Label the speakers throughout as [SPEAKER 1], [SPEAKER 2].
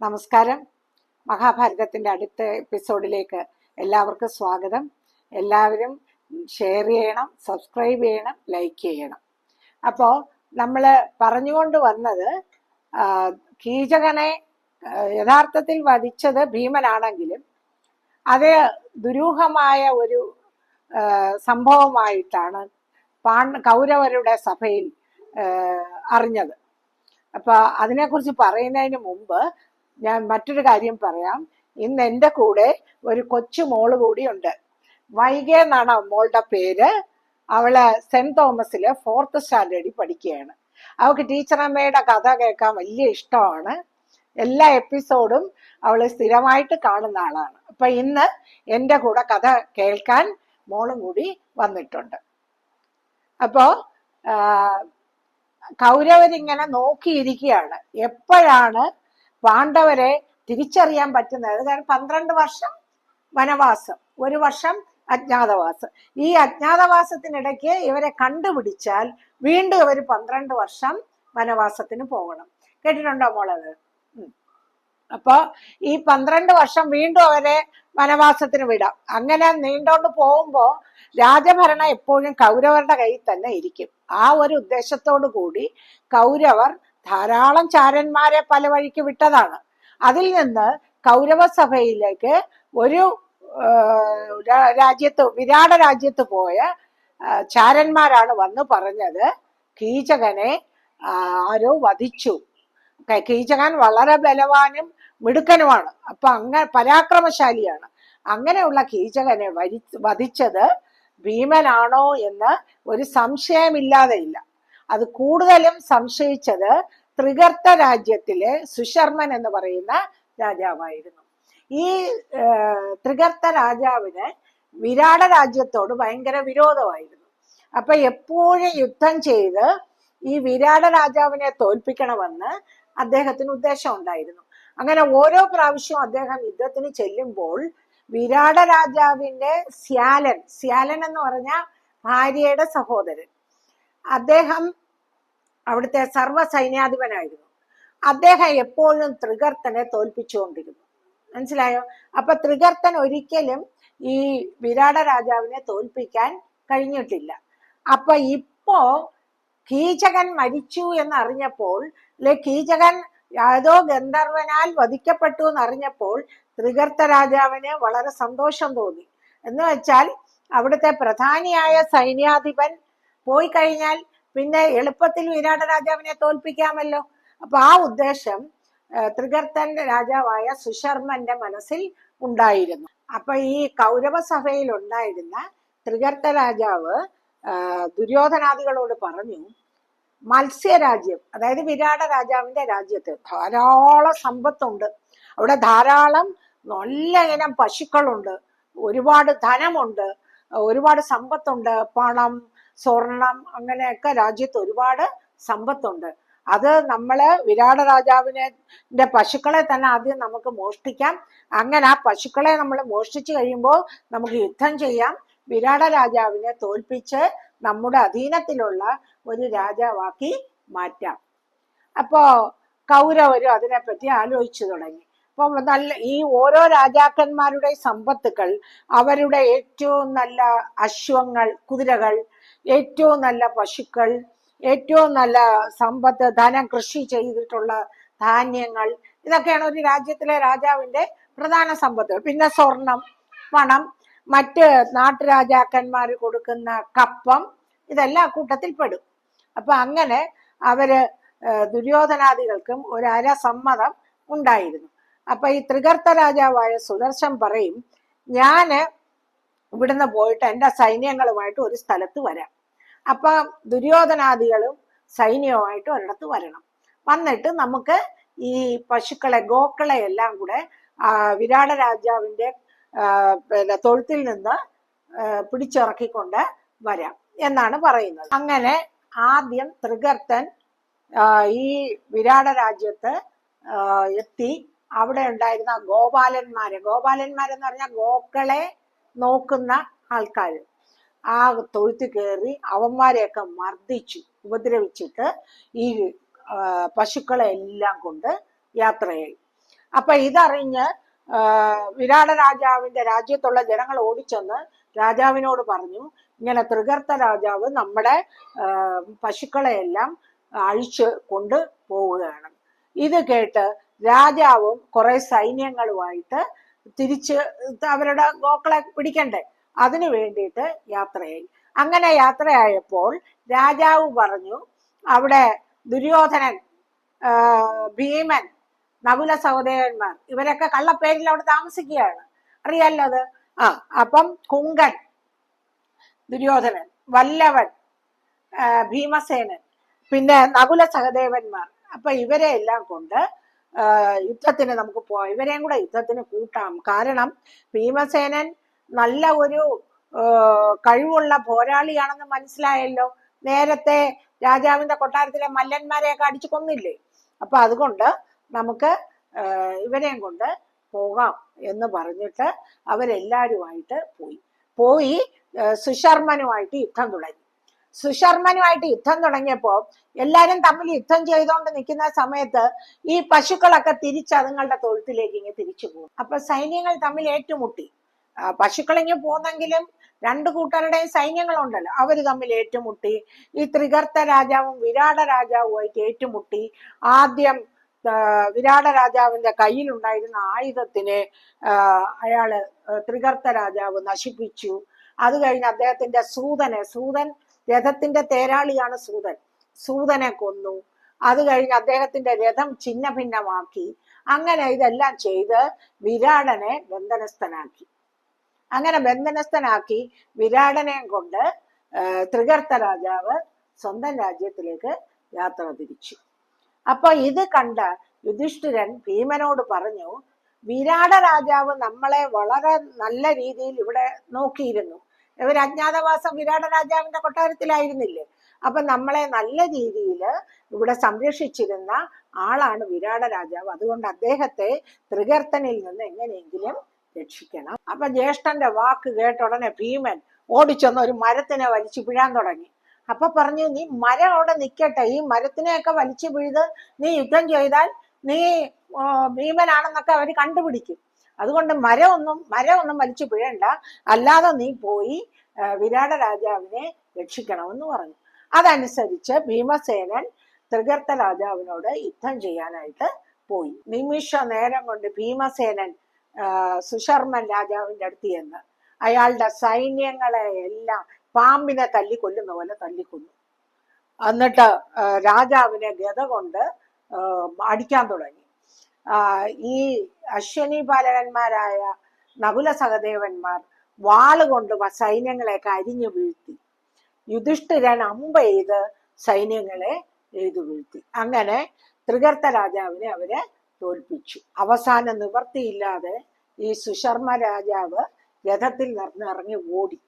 [SPEAKER 1] നമസ്കാരം. മഹാഭാരതത്തിന്റെ അടുത്ത എപ്പിസോഡിലേക്ക് എല്ലാവർക്കും സ്വാഗതം. എല്ലാവരും ഷെയർ ചെയ്യണം സബ്സ്ക്രൈബ് ചെയ്യണം ലൈക്ക് ചെയ്യണം. അപ്പോൾ നമ്മൾ പറഞ്ഞുകൊണ്ട് വന്നത് കീചകനെ യഥാർത്ഥത്തിൽ വധിച്ചത് ഭീമനാണെങ്കിലും അത് ദുരൂഹമായ ഒരു സംഭവമായിട്ടാണ് പാണ് കൗരവരുടെ സഭയിൽ അറിഞ്ഞത്. അപ്പൊ അതിനെക്കുറിച്ച് പറയുന്നതിന് മുമ്പ് ഞാൻ മറ്റൊരു കാര്യം പറയാം. ഇന്ന് എന്റെ കൂടെ ഒരു കൊച്ചു മോൾ കൂടിയുണ്ട്. വൈകെ എന്നാണ് മോളുടെ പേര്. അവൾ സെന്റ് തോമസിൽ ഫോർത്ത് സ്റ്റാൻഡേർഡിൽ പഠിക്കുകയാണ്. അവൾക്ക് ടീച്ചറമ്മയുടെ കഥ കേൾക്കാൻ വലിയ ഇഷ്ടമാണ്. എല്ലാ എപ്പിസോഡും അവൾ സ്ഥിരമായിട്ട് കാണുന്ന ആളാണ്. അപ്പൊ ഇന്ന് എന്റെ കൂടെ കഥ കേൾക്കാൻ മോളും കൂടി വന്നിട്ടുണ്ട്. അപ്പോ കൗരവരിങ്ങനെ നോക്കിയിരിക്കുകയാണ്. എപ്പോഴാണ് പാണ്ഡവരെ തിരിച്ചറിയാൻ പറ്റുന്നത്. കാരണം പന്ത്രണ്ട് വർഷം വനവാസം ഒരു വർഷം അജ്ഞാതവാസം. ഈ അജ്ഞാതവാസത്തിനിടയ്ക്ക് ഇവരെ കണ്ടുപിടിച്ചാൽ വീണ്ടും അവർ പന്ത്രണ്ട് വർഷം വനവാസത്തിന് പോകണം. കേട്ടിട്ടുണ്ടോ മോളത്? അപ്പോൾ ഈ പന്ത്രണ്ട് വർഷം വീണ്ടും അവരെ വനവാസത്തിന് വിടാം. അങ്ങനെ നീണ്ടോണ്ട് പോകുമ്പോ രാജഭരണം എപ്പോഴും കൗരവരുടെ കയ്യിൽ തന്നെ ഇരിക്കും. ആ ഒരു ഉദ്ദേശത്തോടു കൂടി കൗരവർ ധാരാളം ചാരന്മാരെ പല വഴിക്ക് വിട്ടതാണ്. അതിൽ നിന്ന് കൗരവ സഭയിലേക്ക് ഒരു രാജ്യത്ത് വിരാട രാജ്യത്ത് പോയ ചാരന്മാരാണ് വന്ന് പറഞ്ഞത്. കീചകനെ ആരോ വധിച്ചു. കീചകൻ വളരെ ബലവാനും മിടുക്കനുമാണ്. അപ്പൊ അങ്ങ പരാക്രമശാലിയാണ്. അങ്ങനെയുള്ള കീചകനെ വരി വധിച്ചത് ഭീമനാണോ എന്ന് ഒരു സംശയമില്ലാതെ ഇല്ല. അത് കൂടുതലും സംശയിച്ചത് ത്രികർത്ത രാജ്യത്തിലെ സുശർമൻ എന്ന് പറയുന്ന രാജാവായിരുന്നു. ഈ ത്രികർത്ത രാജാവിന് വിരാട രാജ്യത്തോട് ഭയങ്കര വിരോധമായിരുന്നു. അപ്പൊ എപ്പോഴും യുദ്ധം ചെയ്ത് ഈ വിരാട രാജാവിനെ തോൽപ്പിക്കണമെന്ന് അദ്ദേഹത്തിന് ഉദ്ദേശം ഉണ്ടായിരുന്നു. അങ്ങനെ ഓരോ പ്രാവശ്യവും അദ്ദേഹം യുദ്ധത്തിന് ചെല്ലുമ്പോൾ വിരാട രാജാവിന്റെ സ്യാലൻ സ്യാലൻ എന്ന് പറഞ്ഞ ഭാര്യയുടെ സഹോദരൻ അദ്ദേഹം അവിടുത്തെ സർവ സൈന്യാധിപനായിരുന്നു അദ്ദേഹം എപ്പോഴും ത്രികർത്തനെ തോൽപ്പിച്ചുകൊണ്ടിരുന്നു. മനസ്സിലായോ? അപ്പൊ ത്രികർത്തൻ ഒരിക്കലും ഈ വിരാട രാജാവിനെ തോൽപ്പിക്കാൻ കഴിഞ്ഞിട്ടില്ല. അപ്പൊ ഇപ്പോ കീചകൻ മരിച്ചു എന്ന് അറിഞ്ഞപ്പോൾ അല്ലെ കീചകൻ ഏതോ ഗന്ധർവനാൽ വധിക്കപ്പെട്ടു എന്ന് അറിഞ്ഞപ്പോൾ ത്രികർത്ത രാജാവിന് വളരെ സന്തോഷം തോന്നി. എന്ന് വെച്ചാൽ അവിടുത്തെ പ്രധാനിയായ സൈന്യാധിപൻ പോയി കഴിഞ്ഞാൽ പിന്നെ എളുപ്പത്തിൽ വിരാട രാജാവിനെ തോൽപ്പിക്കാമല്ലോ. അപ്പൊ ആ ഉദ്ദേശം ത്രികർത്തന്റെ രാജാവായ സുശർമ്മന്റെ മനസ്സിൽ ഉണ്ടായിരുന്നു. അപ്പൊ ഈ കൗരവ സഭയിൽ ഉണ്ടായിരുന്ന ത്രികർത്ത രാജാവ് ദുര്യോധനാദികളോട് പറഞ്ഞു മത്സ്യരാജ്യം അതായത് വിരാട രാജാവിന്റെ രാജ്യത്ത് ധാരാളം സമ്പത്തുണ്ട്. അവിടെ ധാരാളം നല്ല ഇനം പശുക്കളുണ്ട്. ഒരുപാട് ധനമുണ്ട്. ഒരുപാട് സമ്പത്തുണ്ട്. പണം സ്വർണം അങ്ങനെയൊക്കെ രാജ്യത്ത് ഒരുപാട് സമ്പത്തുണ്ട്. അത് നമ്മൾ വിരാട രാജാവിനെ പശുക്കളെ തന്നെ ആദ്യം നമുക്ക് മോഷ്ടിക്കാം. അങ്ങനെ ആ പശുക്കളെ നമ്മൾ മോഷ്ടിച്ചു കഴിയുമ്പോൾ നമുക്ക് യുദ്ധം ചെയ്യാം. വിരാട രാജാവിനെ തോൽപ്പിച്ച് നമ്മുടെ അധീനത്തിലുള്ള ഒരു രാജാവാക്കി മാറ്റാം. അപ്പോ കൗരവരും അതിനെപ്പറ്റി ആലോചിച്ചു തുടങ്ങി. അപ്പം നല്ല ഈ ഓരോ രാജാക്കന്മാരുടെ സമ്പത്തുക്കൾ അവരുടെ ഏറ്റവും നല്ല അശ്വങ്ങൾ കുതിരകൾ ഏറ്റവും നല്ല പശുക്കൾ ഏറ്റവും നല്ല സമ്പത്ത് ധനം കൃഷി ചെയ്തിട്ടുള്ള ധാന്യങ്ങൾ ഇതൊക്കെയാണ് ഒരു രാജ്യത്തിലെ രാജാവിന്റെ പ്രധാന സമ്പത്തുകൾ. പിന്നെ സ്വർണം പണം മറ്റ് നാട്ടുരാജാക്കന്മാർ കൊടുക്കുന്ന കപ്പം ഇതെല്ലാം കൂട്ടത്തിൽ പെടും അപ്പൊ അങ്ങനെ അവർ ദുര്യോധനാദികൾക്കും ഒരു അര അരസമ്മതം ഉണ്ടായിരുന്നു. അപ്പൊ ഈ ത്രികർത്ത രാജാവായ സുദർശൻ പറയും ഞാൻ ഇവിടുന്ന് പോയിട്ട് എന്റെ സൈന്യങ്ങളുമായിട്ട് ഒരു സ്ഥലത്ത് വരാം. അപ്പൊ ദുര്യോധനാദികളും സൈന്യവുമായിട്ട് ഒരിടത്ത് വരണം. വന്നിട്ട് നമുക്ക് ഈ പശുക്കളെ ഗോക്കളെ എല്ലാം കൂടെ വിരാട രാജാവിന്റെ പിന്നെ തൊഴുത്തിൽ നിന്ന് പിടിച്ചിറക്കിക്കൊണ്ട് വരാം എന്നാണ് പറയുന്നത്. അങ്ങനെ ആദ്യം ത്രികർത്തൻ ഈ വിരാട രാജ്യത്ത് എത്തി. അവിടെ ഉണ്ടായിരുന്ന ഗോപാലന്മാരെ. ഗോപാലന്മാരെന്ന് പറഞ്ഞാൽ ഗോക്കളെ നോക്കുന്ന ആൾക്കാർ ആ തൊഴുത്ത് കയറി അവന്മാരെയൊക്കെ മർദ്ദിച്ചു ഉപദ്രവിച്ചിട്ട് ഈ പശുക്കളെ എല്ലാം കൊണ്ട് യാത്രയായി. അപ്പൊ ഇതറിഞ്ഞ് വിരാട രാജാവിന്റെ രാജ്യത്തുള്ള ജനങ്ങൾ ഓടിച്ചെന്ന് രാജാവിനോട് പറഞ്ഞു ഇങ്ങനെ തൃകർത്ത രാജാവ് നമ്മുടെ പശുക്കളെയെല്ലാം അഴിച്ച് കൊണ്ട് പോവുകയാണ്. ഇത് കേട്ട് രാജാവും കുറെ സൈന്യങ്ങളുമായിട്ട് തിരിച്ച് അവരുടെ ഗോക്കളെ പിടിക്കണ്ടേ? അതിനു വേണ്ടിയിട്ട് യാത്രയായി. അങ്ങനെ യാത്രയായപ്പോൾ രാജാവ് പറഞ്ഞു അവിടെ ദുര്യോധനൻ ഭീമൻ നകുല സഹോദരന്മാർ ഇവരൊക്കെ കള്ളപ്പേരിൽ അവിടെ താമസിക്കുകയാണ്. അറിയാലോ അത്? ആ അപ്പം കുങ്കൻ ദുര്യോധനൻ വല്ലവൻ ഭീമസേനൻ പിന്നെ നകുല സഹദേവന്മാർ. അപ്പൊ ഇവരെ എല്ലാം കൊണ്ട് യുദ്ധത്തിന് നമുക്ക് പോവാം. ഇവരെയും കൂടെ യുദ്ധത്തിന് കൂട്ടാം. കാരണം ഭീമസേനൻ നല്ല ഒരു കഴിവുള്ള പോരാളിയാണെന്ന് മനസ്സിലായല്ലോ. നേരത്തെ രാജാവിന്റെ കൊട്ടാരത്തിലെ മല്ലന്മാരെയൊക്കെ അടിച്ചു കൊന്നില്ലേ? അപ്പൊ അതുകൊണ്ട് നമുക്ക് ഇവരെയും കൊണ്ട് പോകാം എന്ന് പറഞ്ഞിട്ട് അവരെല്ലാരുമായിട്ട് പോയി. പോയി സുശർമ്മനുമായിട്ട് യുദ്ധം തുടങ്ങി. സുശർമ്മനുമായിട്ട് യുദ്ധം തുടങ്ങിയപ്പോ എല്ലാരും തമ്മിൽ യുദ്ധം ചെയ്തുകൊണ്ട് നിൽക്കുന്ന സമയത്ത് ഈ പശുക്കളൊക്കെ തിരിച്ച് അതുങ്ങളുടെ തൊഴുത്തിലേക്ക് ഇങ്ങനെ തിരിച്ചു പോകും. അപ്പൊ സൈന്യങ്ങൾ തമ്മിൽ ഏറ്റുമുട്ടി. ആ, പശുക്കളിങ്ങ് പോന്നെങ്കിലും രണ്ടു കൂട്ടരുടെയും സൈന്യങ്ങളുണ്ടല്ലോ. അവർ തമ്മിൽ ഏറ്റുമുട്ടി. ഈ ത്രികർത്ത രാജാവും വിരാട രാജാവുമായിട്ട് ഏറ്റുമുട്ടി. ആദ്യം വിരാട രാജാവിന്റെ കയ്യിലുണ്ടായിരുന്ന ആയുധത്തിനെ അയാൾ ത്രികർത്ത രാജാവ് നശിപ്പിച്ചു. അത് കഴിഞ്ഞ് അദ്ദേഹത്തിന്റെ സൂതനെ സൂതൻ രഥത്തിന്റെ തേരാളിയാണ് സൂതൻ. സൂതനെ കൊന്നു. അത് കഴിഞ്ഞ് അദ്ദേഹത്തിന്റെ രഥം ഛിന്ന ഭിന്നമാക്കി അങ്ങനെ ഇതെല്ലാം ചെയ്ത് വിരാടനെ ബന്ധനസ്ഥനാക്കി. അങ്ങനെ ബന്ധനസ്ഥനാക്കി വിരാടനെയും കൊണ്ട് ത്രികർത്ത രാജാവ് സ്വന്തം രാജ്യത്തിലേക്ക് യാത്ര തിരിച്ചു. അപ്പൊ ഇത് കണ്ട യുധിഷ്ഠിരൻ ഭീമനോട് പറഞ്ഞു വിരാട രാജാവ് നമ്മളെ വളരെ നല്ല രീതിയിൽ ഇവിടെ നോക്കിയിരുന്നു. ഇവർ അജ്ഞാതവാസം വിരാട രാജാവിന്റെ കൊട്ടാരത്തിലായിരുന്നില്ലേ? അപ്പൊ നമ്മളെ നല്ല രീതിയിൽ ഇവിടെ സംരക്ഷിച്ചിരുന്ന ആളാണ് വിരാട രാജാവ്. അതുകൊണ്ട് അദ്ദേഹത്തെ ത്രികർത്തനിൽ നിന്ന് എങ്ങനെയെങ്കിലും രക്ഷിക്കണം. അപ്പൊ ജ്യേഷ്ഠന്റെ വാക്ക് കേട്ട ഉടനെ ഭീമൻ ഓടിച്ചെന്ന് ഒരു മരത്തിനെ വലിച്ചു പിഴാൻ തുടങ്ങി. അപ്പൊ പറഞ്ഞു നീ മരം അവിടെ നിൽക്കട്ടെ ഈ മരത്തിനെയൊക്കെ വലിച്ചു പിഴുത് നീ യുദ്ധം ചെയ്താൽ നീ ഭീമനാണെന്നൊക്കെ അവർ കണ്ടുപിടിക്കും. അതുകൊണ്ട് മരമൊന്നും മരമൊന്നും വലിച്ചു പിഴണ്ട. അല്ലാതെ നീ പോയി വിരാട രാജാവിനെ രക്ഷിക്കണമെന്ന് പറഞ്ഞു. അതനുസരിച്ച് ഭീമസേനൻ ത്രികർത്ത രാജാവിനോട് യുദ്ധം ചെയ്യാനായിട്ട് പോയി. നിമിഷ നേരം കൊണ്ട് ഭീമസേനൻ സുശർമ്മൻ രാജാവിന്റെ അടുത്ത് ചെന്ന് അയാളുടെ സൈന്യങ്ങളെ എല്ലാം പാമ്പിനെ തല്ലിക്കൊല്ലുന്ന പോലെ തല്ലിക്കൊന്നു. എന്നിട്ട് രാജാവിനെ ഗത കൊണ്ട് അടിക്കാൻ തുടങ്ങി. ഈ അശ്വനി പാലകന്മാരായ നകുല സഹദേവന്മാർ വാളുകൊണ്ട് സൈന്യങ്ങളെയൊക്കെ അരിഞ്ഞു വീഴ്ത്തി. യുധിഷ്ഠിരൻ അമ്പ ചെയ്ത് സൈന്യങ്ങളെ എഴുതു വീഴ്ത്തി. അങ്ങനെ ത്രികർത്ത രാജാവിനെ അവരെ തോൽപ്പിച്ചു. അവസാന നിവർത്തിയില്ലാതെ ഈ സുശർമ്മ രാജാവ് രഥത്തിൽ നിറഞ്ഞിറങ്ങി ഓടി.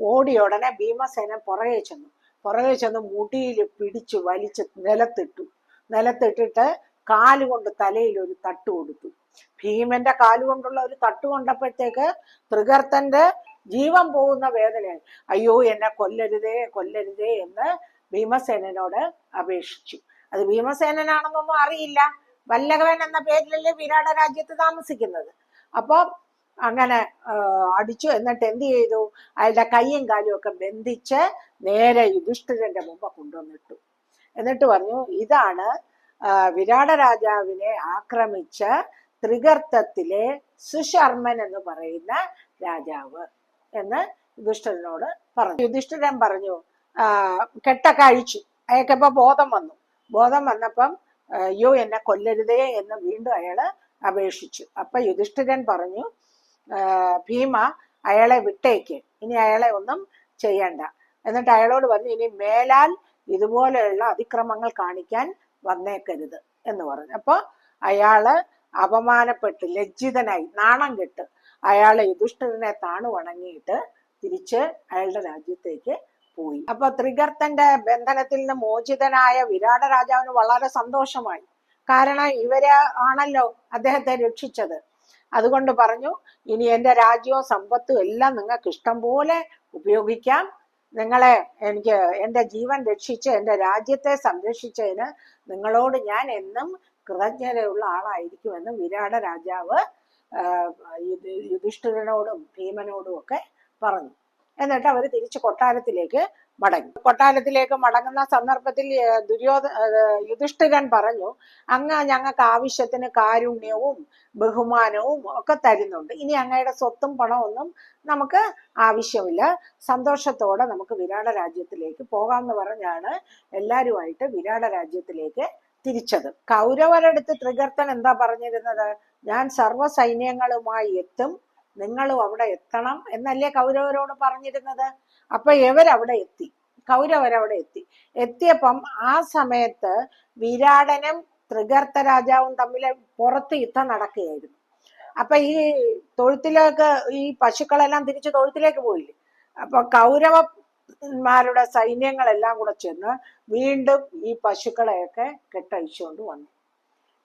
[SPEAKER 1] ഓടിയ ഉടനെ ഭീമസേന പുറകെ ചെന്നു. പുറകെ ചെന്ന് മുടിയിൽ പിടിച്ചു വലിച്ച് നിലത്തിട്ടു. നിലത്തിട്ടിട്ട് കാലുകൊണ്ട് തലയിൽ ഒരു തട്ട് കൊടുത്തു. ഭീമന്റെ കാലുകൊണ്ടുള്ള ഒരു തട്ട് കൊണ്ടപ്പോഴത്തേക്ക് തൃകർത്തന്റെ ജീവൻ പോകുന്ന വേദനയായി. അയ്യോ എന്നെ കൊല്ലരുതേ കൊല്ലരുതേ എന്ന് ഭീമസേനോട് അപേക്ഷിച്ചു. അത് ഭീമസേനനാണെന്നൊന്നും അറിയില്ല. വല്ലഭൻ എന്ന പേരിലല്ലേ വിരാട രാജ്യത്ത് താമസിക്കുന്നത്. അപ്പൊ അങ്ങനെ അടിച്ചു എന്നിട്ട് എന്ത് ചെയ്തു? അയാളുടെ കൈയും കാലും ഒക്കെ ബന്ധിച്ച് നേരെ യുധിഷ്ഠിരന്റെ മുമ്പ് കൊണ്ടുവന്നിട്ടു. എന്നിട്ട് പറഞ്ഞു ഇതാണ് വിരാട രാജാവിനെ ആക്രമിച്ച ത്രികർത്തത്തിലെ സുശർമ്മൻ എന്ന് പറയുന്ന രാജാവ് എന്ന് യുധിഷ്ഠിരനോട് പറഞ്ഞു. യുധിഷ്ഠിരൻ പറഞ്ഞു കെട്ടൊക്കെ അഴിച്ചു. അയാൾക്കിപ്പോ ബോധം വന്നു. ബോധം വന്നപ്പം അയ്യോ എന്നെ കൊല്ലരുതേ എന്ന് വീണ്ടും അയാൾ അപേക്ഷിച്ചു. അപ്പൊ യുധിഷ്ഠിരൻ പറഞ്ഞു ഭീമ അയാളെ വിട്ടേക്ക്. ഇനി അയാളെ ഒന്നും ചെയ്യണ്ട. എന്നിട്ട് അയാളോട് പറഞ്ഞു ഇനി മേലാൽ ഇതുപോലെയുള്ള അതിക്രമങ്ങൾ കാണിക്കാൻ വന്നേക്കരുത് എന്ന് പറഞ്ഞു. അപ്പോൾ അയാൾ അപമാനപ്പെട്ട് ലജ്ജിതനായി നാണം കെട്ട് അയാളെ യുധിഷ്ഠിരനെ താണു വണങ്ങിയിട്ട് തിരിച്ച് അയാളുടെ രാജ്യത്തേക്ക് പോയി. അപ്പൊ ത്രികർത്തന്റെ ബന്ധനത്തിൽ നിന്ന് മോചിതനായ വിരാട രാജാവിന് വളരെ സന്തോഷമായി. കാരണം ഇവർ ആണല്ലോ അദ്ദേഹത്തെ രക്ഷിച്ചത്. അതുകൊണ്ട് പറഞ്ഞു ഇനി എന്റെ രാജ്യവും സമ്പത്തും എല്ലാം നിങ്ങൾക്ക് ഇഷ്ടം പോലെ ഉപയോഗിക്കാം. നിങ്ങളെ എനിക്ക് എന്റെ ജീവൻ രക്ഷിച്ച് എന്റെ രാജ്യത്തെ സംരക്ഷിച്ചതിന് നിങ്ങളോട് ഞാൻ എന്നും കൃതജ്ഞതയുള്ള ആളായിരിക്കുമെന്ന് വിരാട രാജാവ് യുധിഷ്ഠിരനോടും ഭീമനോടും ഒക്കെ പറഞ്ഞു. എന്നിട്ട് അവർ തിരിച്ച് കൊട്ടാരത്തിലേക്ക് മടങ്ങി. കൊട്ടാരത്തിലേക്ക് മടങ്ങുന്ന സന്ദർഭത്തിൽ ദുര്യോധ യുധിഷ്ഠിരൻ പറഞ്ഞു അങ്ങ് ഞങ്ങൾക്ക് ആവശ്യത്തിന് കാരുണ്യവും ബഹുമാനവും ഒക്കെ തരുന്നുണ്ട്. ഇനി അങ്ങയുടെ സ്വത്തും പണമൊന്നും നമുക്ക് ആവശ്യമില്ല. സന്തോഷത്തോടെ നമുക്ക് വിരാട രാജ്യത്തിലേക്ക് പോകാമെന്ന് പറഞ്ഞാണ് എല്ലാവരുമായിട്ട് വിരാട രാജ്യത്തിലേക്ക് തിരിച്ചത്. കൗരവരടുത്ത് ത്രികർത്തൻ എന്താ പറഞ്ഞിരുന്നത്? ഞാൻ സർവ സൈന്യങ്ങളുമായി എത്തും. നിങ്ങളും അവിടെ എത്തണം എന്നല്ലേ കൗരവരോട് പറഞ്ഞിരുന്നത്? അപ്പൊ ഇവരവിടെ എത്തി. കൗരവരവിടെ എത്തി. എത്തിയപ്പം ആ സമയത്ത് വിരാടനും ത്രികർത്ത രാജാവും തമ്മിൽ പുറത്ത് യുദ്ധം നടക്കുകയായിരുന്നു. അപ്പൊ ഈ തൊഴുത്തിലേക്ക് ഈ പശുക്കളെല്ലാം തിരിച്ച് തൊഴുത്തിലേക്ക് പോയില്ലേ? അപ്പൊ കൗരവന്മാരുടെ സൈന്യങ്ങളെല്ലാം കൂടെ ചെന്ന് വീണ്ടും ഈ പശുക്കളെയൊക്കെ കെട്ടഴിച്ചുകൊണ്ട് വന്നു.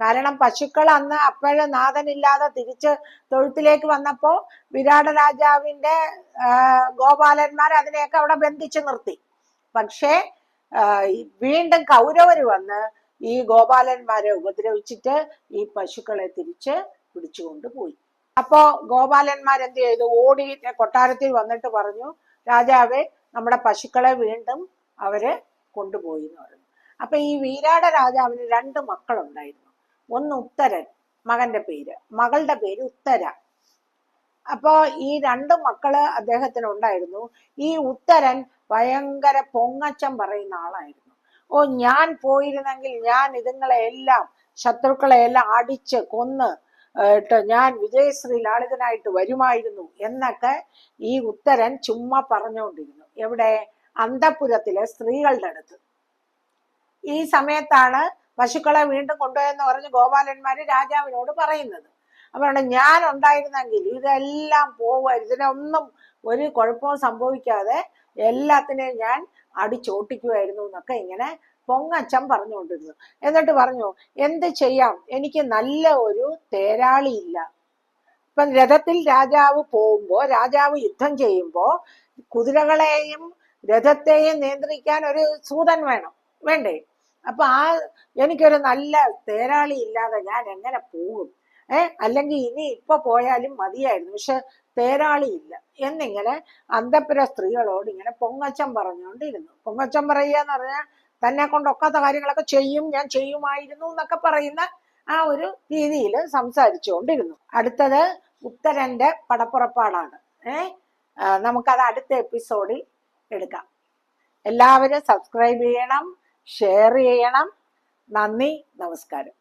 [SPEAKER 1] കാരണം പശുക്കൾ അന്ന് അപ്പോഴും നാഥനില്ലാതെ തിരിച്ച് തൊഴുത്തിലേക്ക് വന്നപ്പോ വിരാട രാജാവിന്റെ ആ, ഗോപാലന്മാർ അതിനെയൊക്കെ അവിടെ ബന്ധിച്ചു നിർത്തി. പക്ഷേ വീണ്ടും കൗരവർ വന്ന് ഈ ഗോപാലന്മാരെ ഉപദ്രവിച്ചിട്ട് ഈ പശുക്കളെ തിരിച്ച് പിടിച്ചുകൊണ്ട് പോയി. അപ്പോ ഗോപാലന്മാർ എന്ത് ചെയ്തു? ഓടി കൊട്ടാരത്തിൽ വന്നിട്ട് പറഞ്ഞു രാജാവെ നമ്മുടെ പശുക്കളെ വീണ്ടും അവർ കൊണ്ടുപോയി എന്ന് പറഞ്ഞു. അപ്പൊ ഈ വീരാട രാജാവിന് രണ്ട് മക്കളുണ്ടായിരുന്നു. ഒന്ന് ഉത്തരൻ മകന്റെ പേര്. മകളുടെ പേര് ഉത്തര. അപ്പോ ഈ രണ്ട് മക്കൾ അദ്ദേഹത്തിന് ഉണ്ടായിരുന്നു ഈ ഉത്തരൻ ഭയങ്കര പൊങ്ങച്ചം പറയുന്ന ആളായിരുന്നു. ഓ ഞാൻ പോയിരുന്നെങ്കിൽ ഞാൻ ഇതുങ്ങളെ എല്ലാം ശത്രുക്കളെ എല്ലാം അടിച്ച് കൊന്ന് ഞാൻ വിജയശ്രീ ലാളിതനായിട്ട് വരുമായിരുന്നു എന്നൊക്കെ ഈ ഉത്തരൻ ചുമ്മാ പറഞ്ഞുകൊണ്ടിരുന്നു. എവിടെ? അന്തപുരത്തിലെ സ്ത്രീകളുടെ അടുത്ത്. ഈ സമയത്താണ് പശുക്കളെ വീണ്ടും കൊണ്ടുപോയെന്ന് പറഞ്ഞ് ഗോപാലന്മാര് രാജാവിനോട് പറയുന്നത്. അപ്പൊ ഞാൻ ഉണ്ടായിരുന്നെങ്കിൽ ഇതെല്ലാം പോവുമായിരുന്നു ഇതിനൊന്നും ഒരു കുഴപ്പവും സംഭവിക്കാതെ എല്ലാത്തിനെയും ഞാൻ അടിച്ചോട്ടിക്കുമായിരുന്നു എന്നൊക്കെ ഇങ്ങനെ പൊങ്ങച്ചം പറഞ്ഞുകൊണ്ടിരുന്നു. എന്നിട്ട് പറഞ്ഞു എന്ത് ചെയ്യാം? എനിക്ക് നല്ല ഒരു തേരാളിയില്ല ഇപ്പം രഥത്തിൽ രാജാവ് പോകുമ്പോ രാജാവ് യുദ്ധം ചെയ്യുമ്പോ കുതിരകളെയും രഥത്തെയും നിയന്ത്രിക്കാൻ ഒരു സൂതൻ വേണം. വേണ്ടേ? അപ്പൊ ആ എനിക്കൊരു നല്ല തേരാളി ഇല്ലാതെ ഞാൻ എങ്ങനെ പോകും? ഏ അല്ലെങ്കിൽ ഇനി ഇപ്പൊ പോയാലും മതിയായിരുന്നു. പക്ഷെ തേരാളി ഇല്ല. എന്നിങ്ങനെ അന്തപ്പുര സ്ത്രീകളോട് ഇങ്ങനെ പൊങ്ങച്ചം പറഞ്ഞുകൊണ്ടിരുന്നു. പൊങ്ങച്ചം പറയുക എന്ന് പറഞ്ഞാൽ തന്നെ കൊണ്ടൊക്കാത്ത കാര്യങ്ങളൊക്കെ ചെയ്യും ഞാൻ ചെയ്യുമായിരുന്നു എന്നൊക്കെ പറയുന്ന ആ ഒരു രീതിയിൽ സംസാരിച്ചുകൊണ്ടിരുന്നു. അടുത്തത് ഉത്തരന്റെ പടപ്പുറപ്പാടാണ്. ഏർ നമുക്കത് അടുത്ത എപ്പിസോഡിൽ എടുക്കാം. എല്ലാവരും സബ്സ്ക്രൈബ് ചെയ്യണം. ഷെയർ ചെയ്യണം. നന്ദി നമസ്കാരം.